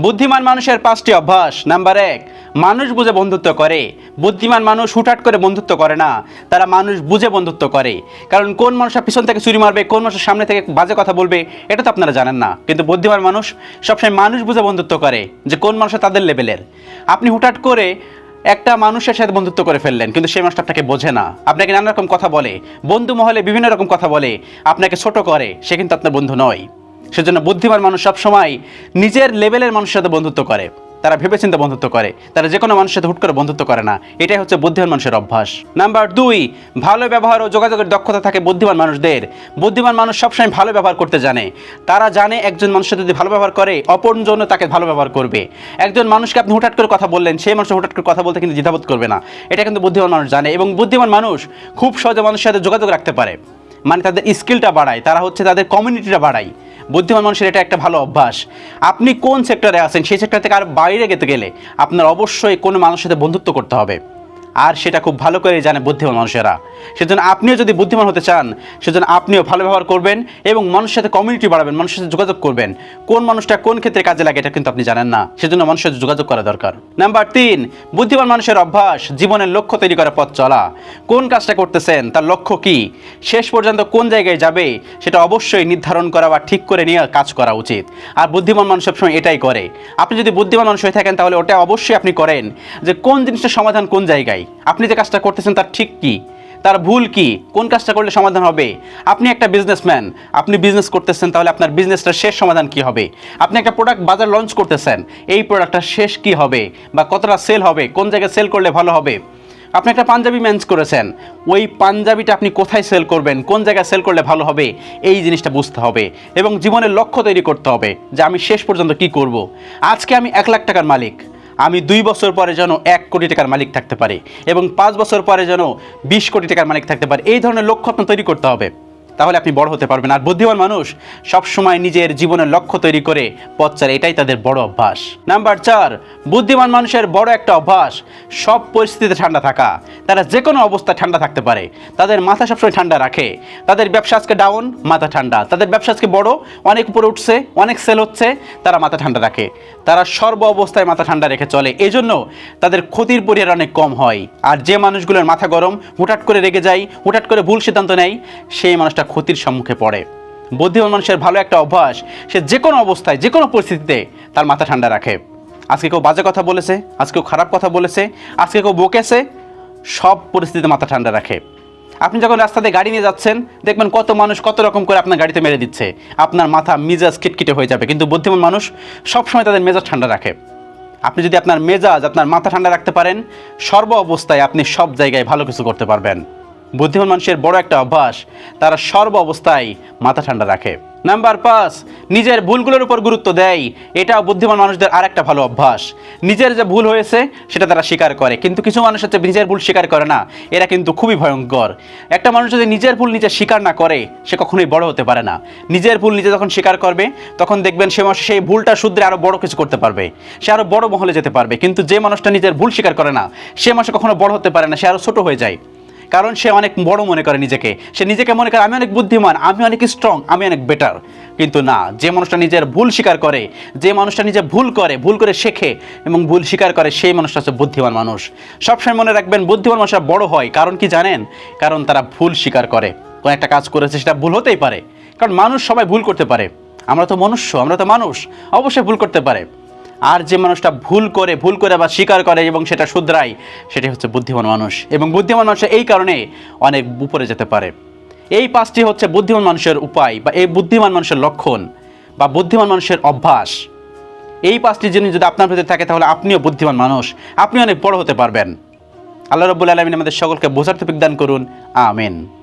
বুদ্ধিমান মানুষের পাঁচটি অভ্যাস। নাম্বার এক, মানুষ বুঝে বন্ধুত্ব করে। বুদ্ধিমান মানুষ হুটহাট করে বন্ধুত্ব করে না। তারা মানুষ বুঝে বন্ধুত্ব করে। কারণ কোন মানুষের পিছন থেকে চুরি মারবে, কোন মানুষের সামনে থেকে বাজে কথা বলবে, এটা তো আপনারা জানেন না। কিন্তু বুদ্ধিমান মানুষ সবসময় মানুষ বুঝে বন্ধুত্ব করে, যে কোন মানুষের তাদের লেভেলের। আপনি হুটহাট করে একটা মানুষের সাথে বন্ধুত্ব করে ফেললেন, কিন্তু সেই মানুষটা আপনাকে বোঝে না। আপনাকে নানা রকম কথা বলে, বন্ধু মহলে বিভিন্ন রকম কথা বলে, আপনাকে ছোট করে, সে কিন্তু আপনার বন্ধু নয়। সেজন্য বুদ্ধিমান মানুষ সবসময় নিজের লেভেলের মানুষের সাথে বন্ধুত্ব করে। তারা ভেবেচিন্তে বন্ধুত্ব করে। তারা যে কোনো মানুষের সাথে হুট করে বন্ধুত্ব করে না। এটাই হচ্ছে বুদ্ধিমান মানুষের অভ্যাস। নাম্বার দুই, ভালো ব্যবহার ও যোগাযোগের দক্ষতা থাকে বুদ্ধিমান মানুষদের। বুদ্ধিমান মানুষ সবসময় ভালো ব্যবহার করতে জানে। তারা জানে একজন মানুষের যদি ভালো ব্যবহার করে, অপরজন তাকে ভালো ব্যবহার করবে। একজন মানুষকে আপনি হুটহাট করে কথা বললেন, সেই মানুষ হুটহাট করে কথা বলতে কিন্তু দ্বিধাবোধ করবে না। এটা কিন্তু বুদ্ধিমান মানুষ জানে এবং বুদ্ধিমান মানুষ খুব সহজে মানুষের সাথে যোগাযোগ রাখতে পারে। মানে তাদের স্কিলটা বাড়ায়। তারা হচ্ছে তাদের কমিউনিটিটা বাড়ায়। বুদ্ধিমান মানুষের এটা একটা ভালো অভ্যাস। আপনি কোন সেক্টরে আছেন সেই সেক্টর থেকে আর বাইরে যেতে গেলে আপনার অবশ্যই কোনো মানুষের সাথে বন্ধুত্ব করতে হবে। আর সেটা খুব ভালো করে জানে বুদ্ধিমান মানুষেরা। সেজন্য আপনিও যদি বুদ্ধিমান হতে চান, সেজন্য আপনিও ভালো ব্যবহার করবেন এবং মানুষের সাথে কমিউনিটি বাড়াবেন, মানুষের সাথে যোগাযোগ করবেন। কোন মানুষটা কোন ক্ষেত্রে কাজে লাগে এটা কিন্তু আপনি জানেন না। সেজন্য মানুষের সাথে যোগাযোগ করা দরকার। নাম্বার তিন, বুদ্ধিমান মানুষের অভ্যাস, জীবনের লক্ষ্য তৈরি করা পথ চলা। কোন কাজটা করতেছেন, তার লক্ষ্য কি? শেষ পর্যন্ত কোন জায়গায় যাবে, সেটা অবশ্যই নির্ধারণ করা বা ঠিক করে নিয়ে কাজ করা উচিত। আর বুদ্ধিমান মানুষ সবসময় এটাই করে। আপনি যদি বুদ্ধিমান মানুষ হয়ে থাকেন, তাহলে ওটা অবশ্যই আপনি করেন যে কোন জিনিসটার সমাধান কোন জায়গায়। আপনি যে কাজটা করতেছেন তার ঠিক কি? তার ভুল কি? কোন কাজটা করলে সমাধান হবে? আপনি একটা বিজনেসম্যান আপনি বিজনেস করতেছেন, তাহলে আপনার বিজনেসটার শেষ সমাধান কি হবে? আপনি একটা প্রোডাক্ট বাজার লঞ্চ করতেছেন, এই প্রোডাক্টটা শেষ কি হবে? বা কতটা সেল হবে? কোন জায়গায় সেল করলে ভালো হবে? আপনি একটা পাঞ্জাবি ম্যানেজ করেছেন, ওই পাঞ্জাবিটা আপনি কোথায় সেল করবেন? কোন জায়গায় সেল করলে ভালো হবে? এই জিনিসটা বুঝতে হবে এবং জীবনের লক্ষ্য তৈরি করতে হবে যে আমি শেষ পর্যন্ত কি করব? আজকে আমি এক লাখ টাকার মালিক। আমি দুই বছর পরে যেন এক কোটি টাকার মালিক থাকতে পারি এবং পাঁচ বছর পরে যেন বিশ কোটি টাকার মালিক থাকতে পারে। এই ধরনের লক্ষ্য আপনার তৈরি করতে হবে। তাহলে আপনি বড় হতে পারবেন। আর বুদ্ধিমান মানুষ সবসময় নিজের জীবনের লক্ষ্য তৈরি করে পথ চালে এটাই তাদের বড় অভ্যাস। নাম্বার চার, বুদ্ধিমান মানুষের বড় একটা অভ্যাস, সব পরিস্থিতিতে ঠান্ডা থাকা। তারা যে কোনো অবস্থায় ঠান্ডা থাকতে পারে। তাদের মাথা সবসময় ঠান্ডা রাখে। তাদের ব্যবসা আজকে ডাউন মাথা ঠান্ডা। তাদের ব্যবসা আজকে বড়, অনেক উপরে উঠছে, অনেক সেল হচ্ছে, তারা মাথা ঠান্ডা রাখে। তারা সর্ব অবস্থায় মাথা ঠান্ডা রেখে চলে। এই জন্য তাদের ক্ষতির পরিহার অনেক কম হয়। আর যে মানুষগুলোর মাথা গরম, হুটহাট করে রেগে যায়, হুটহাট করে ভুল সিদ্ধান্ত নেয়, সেই মানুষটা ক্ষতির সম্মুখে পড়ে। বুদ্ধিমান মানুষের ভালো একটা অভ্যাস, সে যে কোনো অবস্থায়, যে কোনো পরিস্থিতিতে তার মাথা ঠান্ডা রাখে। আজকে কেউ বাজে কথা বলেছে, আজকে কেউ খারাপ কথা বলেছে, আজকে কেউ বকেছে, সব পরিস্থিতিতে মাথা ঠান্ডা রাখে। আপনি যখন রাস্তাতে গাড়ি নিয়ে যাচ্ছেন, দেখবেন কত মানুষ কত রকম করে আপনার গাড়িতে মেরে দিচ্ছে। আপনার মাথা মেজাজ কিটকিটে হয়ে যাবে। কিন্তু বুদ্ধিমান মানুষ সবসময় তাদের মেজাজ ঠান্ডা রাখে। আপনি যদি আপনার মেজাজ, আপনার মাথা ঠান্ডা রাখতে পারেন, সর্ব অবস্থায় আপনি সব জায়গায় ভালো কিছু করতে পারবেন। বুদ্ধিমান মানুষের বড় একটা অভ্যাস, তারা সর্ব অবস্থায় মাথা ঠান্ডা রাখে। নাম্বার পাঁচ, নিজের ভুলগুলোর উপর গুরুত্ব দেয়। এটাও বুদ্ধিমান মানুষদের আর একটা ভালো অভ্যাস। নিজের যে ভুল হয়েছে, সেটা তারা স্বীকার করে। কিন্তু কিছু মানুষ হচ্ছে নিজের ভুল স্বীকার করে না। এরা কিন্তু খুবই ভয়ঙ্কর। একটা মানুষ যদি নিজের ভুল নিজে স্বীকার না করে, সে কখনোই বড় হতে পারে না। নিজের ভুল নিজে যখন স্বীকার করবে, তখন দেখবেন সে মানুষ, সেই ভুলটা শুধরে আরও বড় কিছু করতে পারবে। সে আরও বড় মহলে যেতে পারবে। কিন্তু যে মানুষটা নিজের ভুল স্বীকার করে না, সে মানুষ কখনো বড় হতে পারে না, সে আরও ছোট হয়ে যায়। কারণ সে অনেক বড় মনে করে নিজেকে। সে নিজেকে মনে করে, আমি অনেক বুদ্ধিমান, আমি অনেক স্ট্রং আমি অনেক বেটার কিন্তু না, যে মানুষটা নিজের ভুল স্বীকার করে, যে মানুষটা নিজে ভুল করে ভুল করে শেখে এবং ভুল স্বীকার করে, সেই মানুষটা হচ্ছে বুদ্ধিমান মানুষ। সবসময় মনে রাখবেন, বুদ্ধিমান মানুষরা বড় হয়। কারণ কি জানেন? কারণ তারা ভুল স্বীকার করে। কোনো একটা কাজ করেছে, সেটা ভুল হতেই পারে। কারণ মানুষ সবাই ভুল করতে পারে। আমরা তো মনুষ্য, আমরা তো মানুষ, অবশ্যই ভুল করতে পারে। আর যে মানুষটা ভুল করে ভুল করে বা স্বীকার করে এবং সেটা শুধরায়, সেটাই হচ্ছে বুদ্ধিমান মানুষ। এবং বুদ্ধিমান মানুষ এই কারণে অনেক উপরে যেতে পারে। এই পাঁচটি হচ্ছে বুদ্ধিমান মানুষের উপায় বা এই বুদ্ধিমান মানুষের লক্ষণ বা বুদ্ধিমান মানুষের অভ্যাস। এই পাঁচটি জিনিস যদি আপনার ভিতরে থাকে, তাহলে আপনিও বুদ্ধিমান মানুষ। আপনি অনেক বড় হতে পারবেন। আল্লাহ রব্বুল আলমিন আমাদের সকলকে বোঝার তৌফিক দান করুন। আমিন।